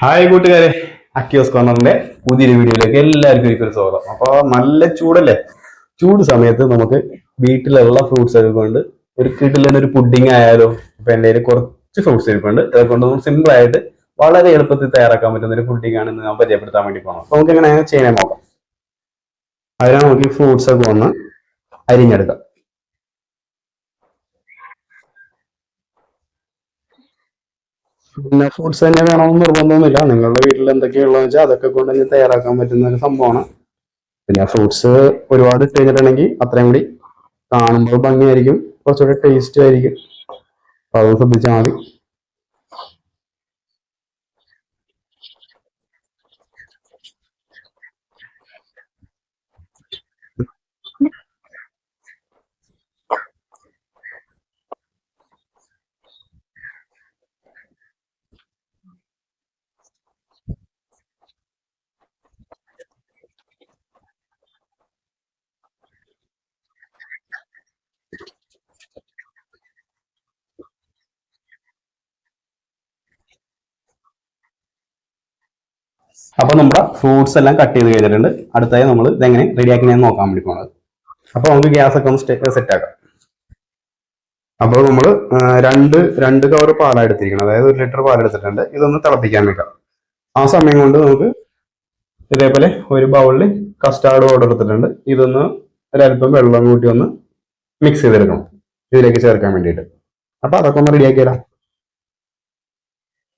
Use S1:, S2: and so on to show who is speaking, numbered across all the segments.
S1: Hi കൂട്ടുകാരെ. അക്യോസ് കോർണറിന്റെ പുതിയൊരു വീഡിയോയിലേക്ക് എല്ലാവർക്കും ഒരിക്കൽ സ്വാഗതം. അപ്പൊ നല്ല ചൂടല്ലേ? ചൂട് സമയത്ത് നമുക്ക് വീട്ടിലുള്ള ഫ്രൂട്ട്സ് ഒക്കെ കൊണ്ട് ഒരു കിട്ടിലെ ഒരു പുഡിംഗ് ആയാലോ ഇപ്പൊ എന്റെ കയ്യിൽ കുറച്ച് ഫ്രൂട്ട്സ് ഇരിപ്പുണ്ട്. അതുകൊണ്ട് നമുക്ക് സിമ്പിൾ ആയിട്ട് വളരെ എളുപ്പത്തിൽ തയ്യാറാക്കാൻ പറ്റുന്ന ഒരു പുഡിംഗ് ആണ് ഇന്ന് ഞാൻ പരിചയപ്പെടുത്താൻ വേണ്ടി പോകണം നമുക്ക് എങ്ങനെ ചെയ്യാൻ നോക്കാം. അതിനാണ് നമുക്ക് ഈ ഫ്രൂട്ട്സ് ഒക്കെ വന്ന് അരിഞ്ഞെടുക്കാം. പിന്നെ ഫ്രൂട്ട്സ് തന്നെ വേണമെന്ന് നിർബന്ധമൊന്നുമില്ല. നിങ്ങളുടെ വീട്ടിൽ എന്തൊക്കെയുള്ളതെന്ന് വെച്ചാൽ അതൊക്കെ കൊണ്ട് തന്നെ തയ്യാറാക്കാൻ പറ്റുന്ന ഒരു സംഭവമാണ്. പിന്നെ ഫ്രൂട്ട്സ് ഒരുപാട് ഇട്ട് കഴിഞ്ഞിട്ടുണ്ടെങ്കിൽ അത്രയും കൂടി കാണുമ്പോൾ ഭംഗിയായിരിക്കും. കുറച്ചുകൂടി ടേസ്റ്റ് ആയിരിക്കും. അപ്പൊ അത് ശ്രദ്ധിച്ചാൽ മതി. അപ്പൊ നമ്മുടെ ഫ്രൂട്ട്സ് എല്ലാം കട്ട് ചെയ്ത് കഴിഞ്ഞിട്ടുണ്ട്. അടുത്തായി നമ്മൾ ഇതെങ്ങനെ റെഡിയാക്കണമെന്ന് നോക്കാൻ വേണ്ടി പോണത്. അപ്പൊ നമുക്ക് ഗ്യാസ് ഒക്കെ ഒന്ന് സെറ്റ് ആക്കാം. അപ്പോൾ നമ്മൾ രണ്ട് രണ്ട് കവർ പാലാണ് എടുത്തിരിക്കുന്നത് അതായത് ഒരു ലിറ്റർ പാൽ എടുത്തിട്ടുണ്ട്. ഇതൊന്ന് തിളപ്പിക്കാൻ വെക്കാം. ആ സമയം കൊണ്ട് നമുക്ക് ഇതേപോലെ ഒരു ബൗളിൽ കസ്റ്റാർഡ് പൗഡർ എടുത്തിട്ടുണ്ട്. ഇതൊന്ന് ഒരല്പം വെള്ളം കൂട്ടി ഒന്ന് മിക്സ് ചെയ്തെടുക്കണം. ഇതിലേക്ക് ചേർക്കാൻ വേണ്ടിയിട്ട്. അപ്പൊ അതൊക്കെ ഒന്ന് റെഡിയാക്കിയാലോ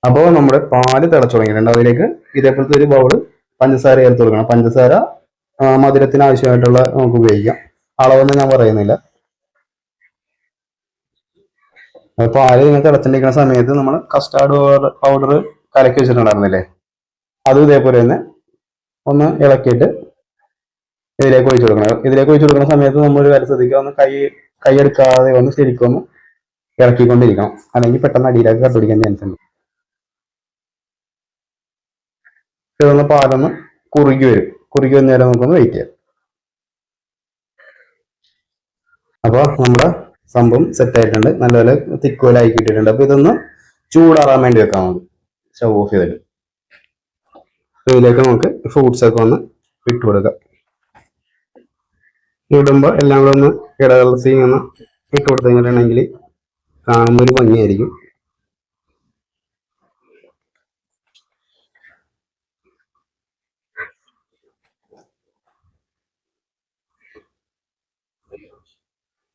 S1: അപ്പോൾ നമ്മുടെ പാൽ തിളച്ചു തുടങ്ങിയിട്ടുണ്ട്. അതിലേക്ക് ഇതേപോലത്തെ ഒരു ബൗൾ പഞ്ചസാര ചേർത്ത് കൊടുക്കണം. പഞ്ചസാര മധുരത്തിന് ആവശ്യമായിട്ടുള്ള നമുക്ക് ഉപയോഗിക്കാം. അളവൊന്നും ഞാൻ പറയുന്നില്ല. പാൽ ഇങ്ങനെ തിളച്ചിട്ടിരിക്കുന്ന സമയത്ത് നമ്മൾ കസ്റ്റാർഡ് പൗഡർ കലക്കി വെച്ചിട്ടുണ്ടായിരുന്നില്ലേ? അതും ഇതേപോലെ തന്നെ ഒന്ന് ഇളക്കിയിട്ട് ഇതിലേക്ക് ഒഴിച്ചു കൊടുക്കണം. ഇതിലേക്ക് ഒഴിച്ചു കൊടുക്കുന്ന സമയത്ത് നമ്മൾ ഒരു കാര്യം ശ്രദ്ധിക്കുക. ഒന്ന് കൈ കൈയെടുക്കാതെ ഒന്ന് ശരിക്കും ഒന്ന് ഇളക്കിക്കൊണ്ടിരിക്കണം. അല്ലെങ്കിൽ പെട്ടെന്ന് അടിയിലേക്ക് കണ്ടുപിടിക്കാൻ ചാൻസ് ഉണ്ട്. ഇതൊന്ന് പാലൊന്ന് കുറുകി വരും. കുറുകി വന്ന നേരം നമുക്കൊന്ന് വെയിറ്റ് ചെയ്യാം. അപ്പൊ നമ്മുടെ സംഭവം സെറ്റ് ആയിട്ടുണ്ട്. നല്ലപോലെ തിക്കോലായി കിട്ടിയിട്ടുണ്ട്. അപ്പൊ ഇതൊന്ന് ചൂടാറാൻ വേണ്ടി വെക്കാം നമുക്ക്. സ്റ്റവ് ഓഫ് ചെയ്തിട്ട്. ഇതിലേക്ക് നമുക്ക് ഫ്രൂട്ട്സ് ഒക്കെ ഒന്ന് ഇട്ട് കൊടുക്കാം. ഇടുമ്പോൾ എല്ലാം കൂടെ ഒന്ന് ഇടകലർത്തി ഒന്ന് ഇട്ട് കൊടുത്തു കഴിഞ്ഞിട്ടുണ്ടെങ്കിൽ കാണുമ്പോൾ ഒരു ഭംഗിയായിരിക്കും.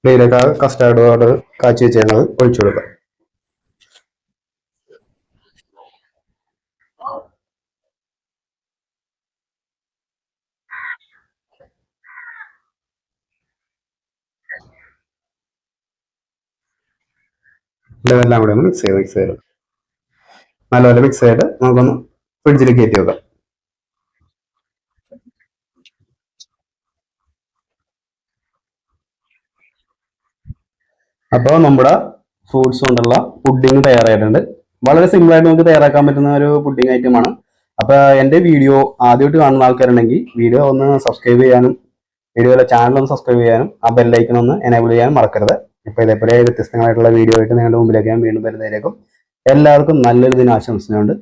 S1: ഇതിലേക്ക് കസ്റ്റാർഡ് പൗഡർ കാച്ചി വെച്ചിരുന്നത് ഒഴിച്ചു കൊടുക്കാം ഇതെല്ലാം കൂടെ ഒന്ന് മിക്സ് ചെയ്ത് മിക്സ് ചെയ്ത്. നല്ലപോലെ മിക്സ് ചെയ്ത് നമുക്കൊന്ന് ഫ്രിഡ്ജിൽ കയറ്റി വെക്കാം. അപ്പോൾ നമ്മുടെ ഫ്രൂട്ട്സ് കൊണ്ടുള്ള പുഡിങ് തയ്യാറായിട്ടുണ്ട്. വളരെ സിമ്പിൾ ആയിട്ട് നമുക്ക് തയ്യാറാക്കാൻ പറ്റുന്ന ഒരു പുഡിങ് ഐറ്റം ആണ്. അപ്പൊ എന്റെ വീഡിയോ ആദ്യമായിട്ട് കാണുന്ന ആൾക്കാരുണ്ടെങ്കിൽ വീഡിയോ ഒന്ന് സബ്സ്ക്രൈബ് ചെയ്യാനും വീഡിയോയിലെ ചാനൽ ഒന്ന് സബ്സ്ക്രൈബ് ചെയ്യാനും ആ ബെല്ലൈക്കൺ ഒന്ന് എനേബിൾ ചെയ്യാനും മറക്കരുത്. ഇപ്പൊ ഇതേപോലെ വ്യത്യസ്തങ്ങളായിട്ടുള്ള വീഡിയോ ആയിട്ട് നിങ്ങളുടെ മുമ്പിലേക്ക് ഞാൻ വീണ്ടും വരുന്നതിലേക്കും എല്ലാവർക്കും നല്ലൊരു ദിനം ആശംസിച്ചുകൊണ്ട്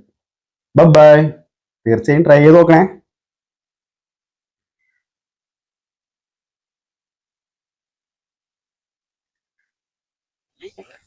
S1: ബൈ തീർച്ചയായും ട്രൈ ചെയ്ത് നോക്കണേ. Yeah.